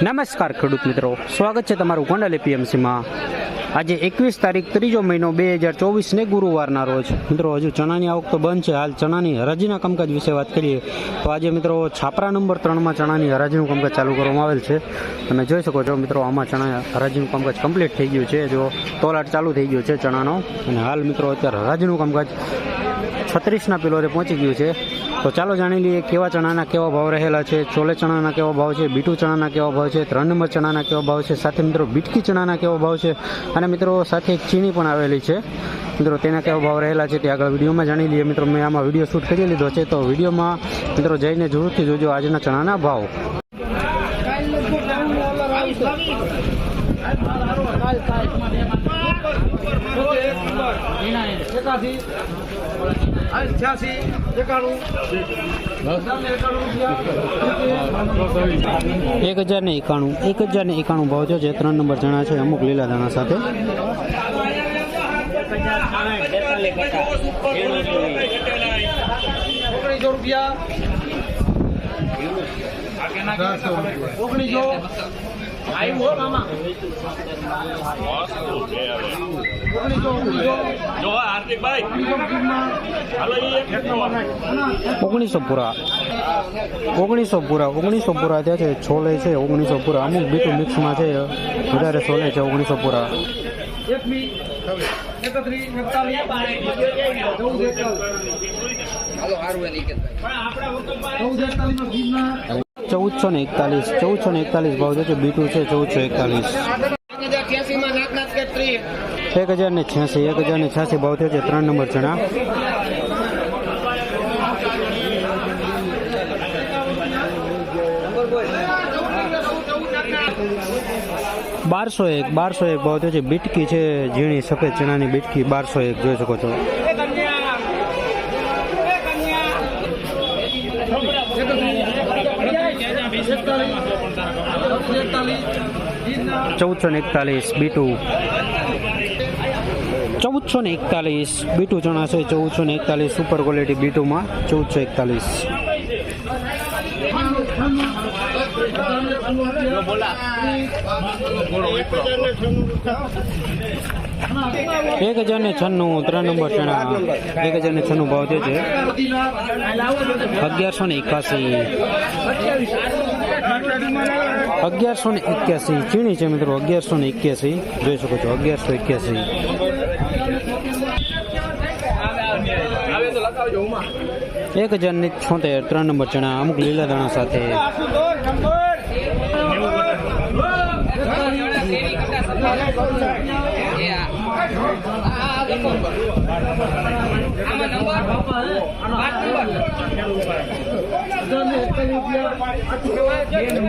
નમસ્કાર ખેડૂત મિત્રો. સ્વાગત છે તમારું ગોંડલ એપીએમસીમાં. આજે એકવીસ તારીખ ત્રીજો મહિનો બે હજાર ચોવીસને ગુરુવારના રોજ. મિત્રો, હજુ ચણાની આવક તો બંધ છે. હાલ ચણાની હરાજીના કામકાજ વિશે વાત કરીએ તો આજે મિત્રો છાપરા નંબર ત્રણમાં ચણાની હરાજીનું કામકાજ ચાલુ કરવામાં આવેલ છે. તમે જોઈ શકો છો મિત્રો, આમાં ચણા હરાજીનું કામકાજ કમ્પ્લીટ થઈ ગયું છે. જો તોલાટ ચાલુ થઈ ગયો છે ચણાનો. અને હાલ મિત્રો, અત્યારે હરાજીનું કામકાજ છત્રીસના પિલોરે પહોંચી ગયું છે. તો ચાલો જાણી લઈએ કેવા ચણાના કેવા ભાવ રહેલા છે ચોલે ચણાના કેવા ભાવ છે, બીટુ ચણાના કેવા ભાવ છે, ત્રણ નંબર ચણાના કેવા ભાવ છે, સાથે મિત્રો બીટકી ચણાના કેવા ભાવ છે, અને મિત્રો સાથે ચીણી પણ આવેલી છે. મિત્રો તેના કેવા ભાવ રહેલા છે તે આગળ વિડીયોમાં જાણી લઈએ. મિત્રો મેં આમાં વીડિયો શૂટ કરી લીધો છે, તો વિડીયોમાં મિત્રો જઈને જરૂરથી જોજો આજના ચણાના ભાવ. એક હજાર ને એકાણું એક હજાર ને એકાણું ભાવ છે, જે ત્રણ નંબર જણા છે, અમુક લીલા દાણા સાથે. રૂપિયા. ઓગણીસો. આવ્યું હો મામા. ઓગણીસો હાલો પૂરા. ઓગણીસો પૂરા ઓગણીસો પૂરા ત્યાં છે છોલે છે ઓગણીસો પૂરા. અમુક બીટું મિક્સમાં છે વધારે છોલે છે ઓગણીસો પૂરા. એકત્રીસ એકતાલીસ ચૌદ એકતાલીસ. ચૌદસો ને એકતાલીસ ચૌદસો ને એકતાલીસ ભાવ છે બીટું છે ચૌદસો એકતાલીસ. એક હજાર ને છ્યાસી, એક હજાર ને છ્યાસી ભાવ થયો છે ત્રણ નંબર ચણા. બારસો એક બારસો એક ભાવ થયો છે. બીટકી છે ઝીણી, સફેદ ચણાની બીટકી બારસો એક, જોઈ શકો છો. ચૌદસો ને એકતાલીસ બીટુ ચૌદસો ને એકતાલીસ બીટુ જણાશે. ચૌદસો ને એકતાલીસ સુપર ક્વોલિટી બીટુમાં ચૌદસો એકતાલીસ. એક હજાર ને છન્નું, ત્રણ નંબર ચણા. એક હજાર ને છન્નું ભાવ થયો છે અગિયારસો ને એકાસી. અગિયારસો ને એક્યાસી, ચીણી છે મિત્રો, અગિયારસો ને એક્યાસી. જોઈ શકો છો, અગિયારસો એક્યાસી. એક હજાર ને છોતેર, ત્રણ નંબર ચણા, અમુક લીલા દાણા સાથે.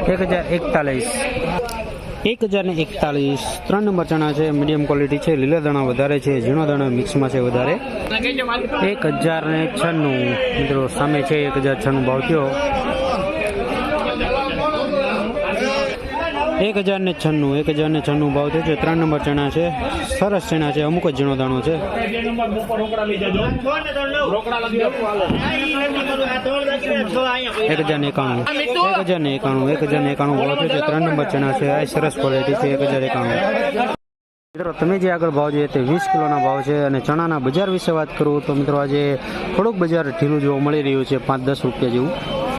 એક હજાર એકતાલીસ. એક હજાર ને એકતાલીસ. ત્રણ નંબર ચણા છે મીડિયમ ક્વોલિટી છે, લીલા દાણા વધારે છે, ઝીણો દાણા મિક્સમાં છે વધારે. એક હજાર ને છન્નું. મિત્રો, સામે છે, એક હજાર છન્નું ભાવ થયો. એક હજાર ને છન્નું, એક હજાર ને છન્નું ભાવ થયો છે. ત્રણ નંબર ચણા છે. સરસ ચણા છે. અમુક જ ઝીણો દાણો છે. એક હજાર ને એકાણું, એક હજાર ને એકાણું, એક હજાર ને એકાણું ભાવ થયો છે. ત્રણ નંબર ચણા છે. આ સરસ ક્વોલિટી છે. એક હજાર એકાણું. મિત્રો, તમે જે આગળ ભાવ જોઈએ તે વીસ કિલોના ભાવ છે અને ચણાના બજાર વિશે વાત કરું તો મિત્રો, આજે થોડુંક બજાર ઢીલું જોવા મળી રહ્યું છે. પાંચ દસ રૂપિયા જેવું.